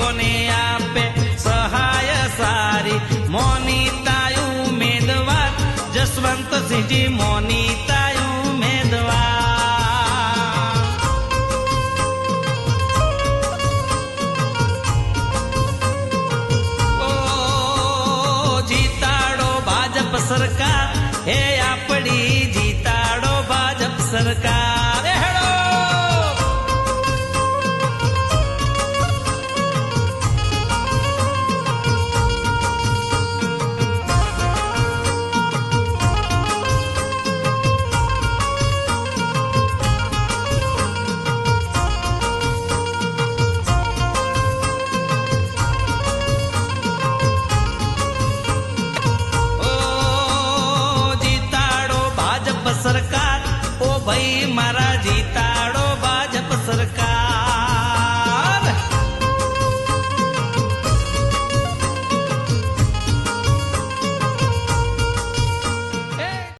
ગરીબોને આપે સહાય સારી. મોનીતાયુ ઉમેદવાર જસવંતસિંહજી મોનીતાયુ મેદવા ઓ જીતાડો ભાજપ સરકાર મારા જીતાડો ભાજપ સરકાર.